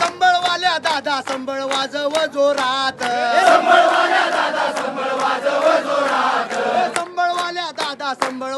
संबळवाल्या दादा संबळ वाजव जोरात. संबळवाल्या संबळवाल्या दादा संबळ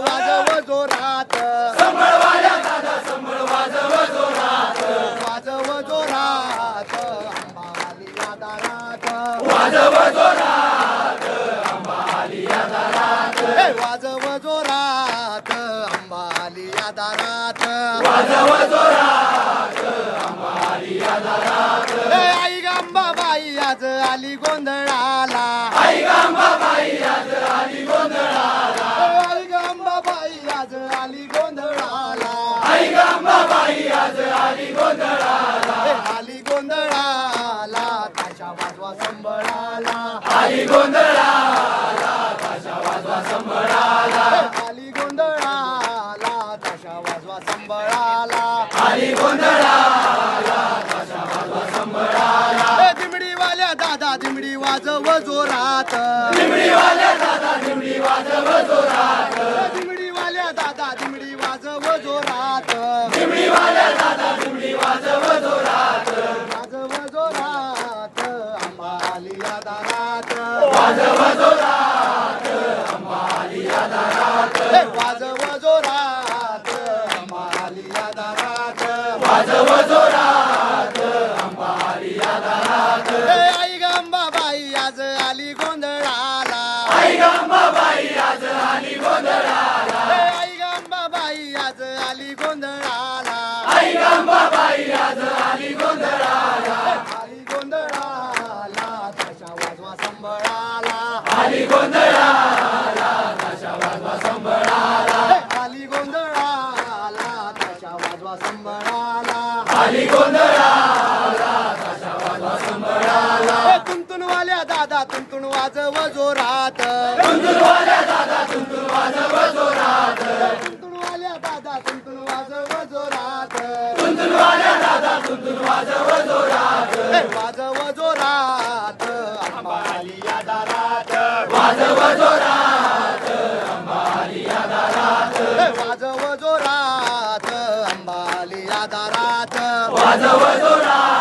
अंबाली या दारात ए, आई गंबाबाई आज आली गोंधळाला. आई गंबाबाई आज आली गोंधळाला. आई गंबाबाई आज आली गोंधळाला. आई गंबाबाई आज आली गोंधळाला. आली गोंधळाला ताशा वाजवा गोंधळाला. दिमडीवाल्या दादा दिमडी वाजव जोरात दिमडीवाल्या दादा दिमडी वाजव जोरात. दिमडीवाल्या दादा दिमडी वाजव जोरात दिमडीवाल्या दादा दिमडी वाजव जोरात. वाजव जोरात. अंबाली या दारात. वाजव जोरात वाजव जोरात ए, आई गंबाबाई आज आली गोंधळाला. आई गंबाबाई आज आली गोंधळाला. आई गंबाबाई आज आली गोंधळाला. आई गंबाबाई आज आली गोंधळाला. आली गोंधळाला ताशा वाजवा संबळाला आली गोंधळाला. ए, तुंतुनवाल्या दादा तुंतुन वाजव जोरात. तुंतुनवाल्या दादा तुंतुन वाजव जोरात. तुंतुनवाल्या दादा तुंतुन वाजव जोरात. तुंतुनवाल्या दादा तुंतुन वाजव जोरात वाजव जोरात. वाजव जोरात